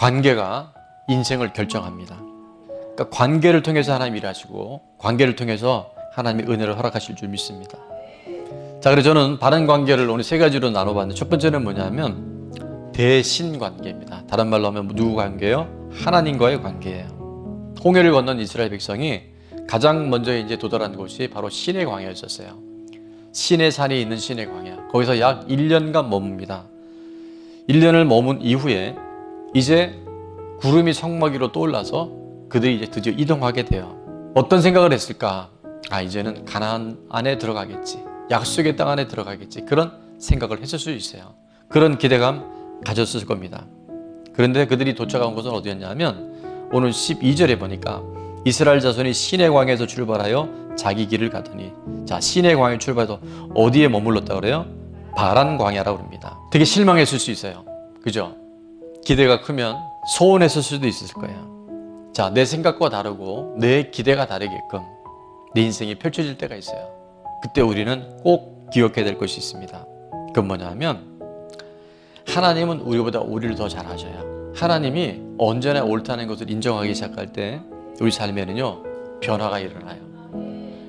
관계가 인생을 결정합니다. 그러니까 관계를 통해서 하나님 일하시고 관계를 통해서 하나님의 은혜를 허락하실 줄 믿습니다. 자, 그래서 저는 바른 관계를 오늘 세 가지로 나눠봤는데 첫 번째는 뭐냐면 대신 관계입니다. 다른 말로 하면 누구 관계예요? 하나님과의 관계예요. 홍해를 건넌 이스라엘 백성이 가장 먼저 이제 도달한 곳이 바로 신의 광야였었어요. 신의 산이 있는 신의 광야. 거기서 약 1년간 머뭅니다. 1년을 머문 이후에 이제 구름이 성막 위로 떠올라서 그들이 이제 드디어 이동하게 돼요. 어떤 생각을 했을까? 아, 이제는 가나안 안에 들어가겠지. 약속의 땅 안에 들어가겠지. 그런 생각을 했을 수 있어요. 그런 기대감 가졌을 겁니다. 그런데 그들이 도착한 곳은 어디였냐면 오늘 12절에 보니까 이스라엘 자손이 시내 광에서 출발하여 자기 길을 가더니 자 시내 광에 출발해서 어디에 머물렀다 그래요? 바란 광야라고 합니다. 되게 실망했을 수 있어요. 그죠? 기대가 크면 소원했을 수도 있을 거예요. 자, 내 생각과 다르고 내 기대가 다르게끔 내 인생이 펼쳐질 때가 있어요. 그때 우리는 꼭 기억해야 될 것이 있습니다. 그건 뭐냐면 하나님은 우리보다 우리를 더 잘 아셔요. 하나님이 언제나 옳다는 것을 인정하기 시작할 때 우리 삶에는요 변화가 일어나요.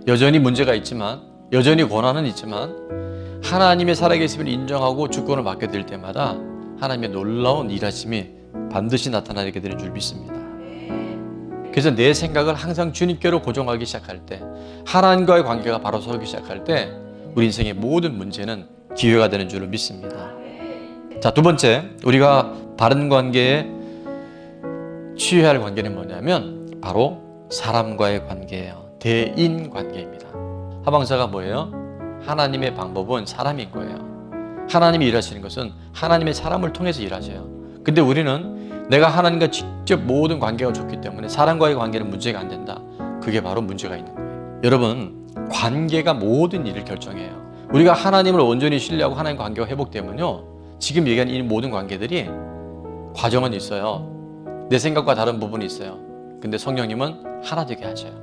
여전히 문제가 있지만 여전히 고난은 있지만 하나님의 살아계심을 인정하고 주권을 맡게 될 때마다 하나님의 놀라운 일하심이 반드시 나타나게 되는 줄 믿습니다. 그래서 내 생각을 항상 주님께로 고정하기 시작할 때 하나님과의 관계가 바로 서기 시작할 때 우리 인생의 모든 문제는 기회가 되는 줄로 믿습니다. 자, 두 번째, 우리가 바른 관계에 취해야 할 관계는 뭐냐면 바로 사람과의 관계예요. 대인 관계입니다. 하방사가 뭐예요? 하나님의 방법은 사람인 거예요. 하나님이 일하시는 것은 하나님의 사람을 통해서 일하셔요. 근데 우리는 내가 하나님과 직접 모든 관계가 좋기 때문에 사람과의 관계는 문제가 안 된다. 그게 바로 문제가 있는 거예요. 여러분, 관계가 모든 일을 결정해요. 우리가 하나님을 온전히 신뢰하고 하나님 관계가 회복되면요. 지금 얘기한 이 모든 관계들이 과정은 있어요. 내 생각과 다른 부분이 있어요. 근데 성령님은 하나 되게 하셔요.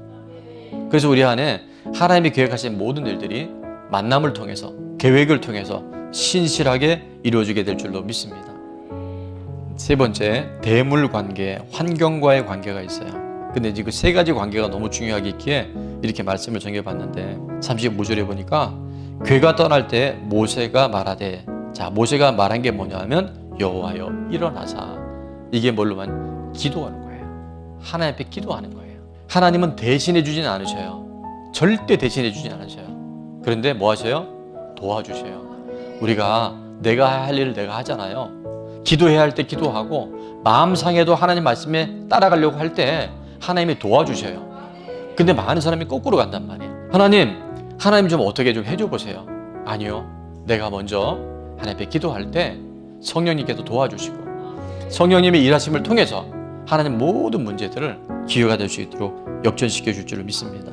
그래서 우리 안에 하나님이 계획하신 모든 일들이 만남을 통해서 계획을 통해서 신실하게 이루어지게 될 줄로 믿습니다. 세 번째, 대물 관계, 환경과의 관계가 있어요. 근데 이제 그 세 가지 관계가 너무 중요하게 있기에 이렇게 말씀을 정해봤는데 35절에 보니까 괴가 떠날 때 모세가 말하되 자 모세가 말한 게 뭐냐면 여호와여 일어나사 이게 뭘로만 기도하는 거예요. 하나님 앞에 기도하는 거예요. 하나님은 대신해 주진 않으셔요. 절대 대신해 주진 않으셔요. 그런데 뭐 하셔요? 도와주셔요. 우리가 내가 할 일을 내가 하잖아요. 기도해야 할 때 기도하고 마음 상해도 하나님 말씀에 따라가려고 할 때 하나님이 도와주셔요. 근데 많은 사람이 거꾸로 간단 말이에요. 하나님, 하나님 좀 어떻게 좀 해줘 보세요. 아니요. 내가 먼저 하나님 앞에 기도할 때 성령님께서 도와주시고 성령님의 일하심을 통해서 하나님 모든 문제들을 기회가 될 수 있도록 역전시켜 줄 줄을 믿습니다.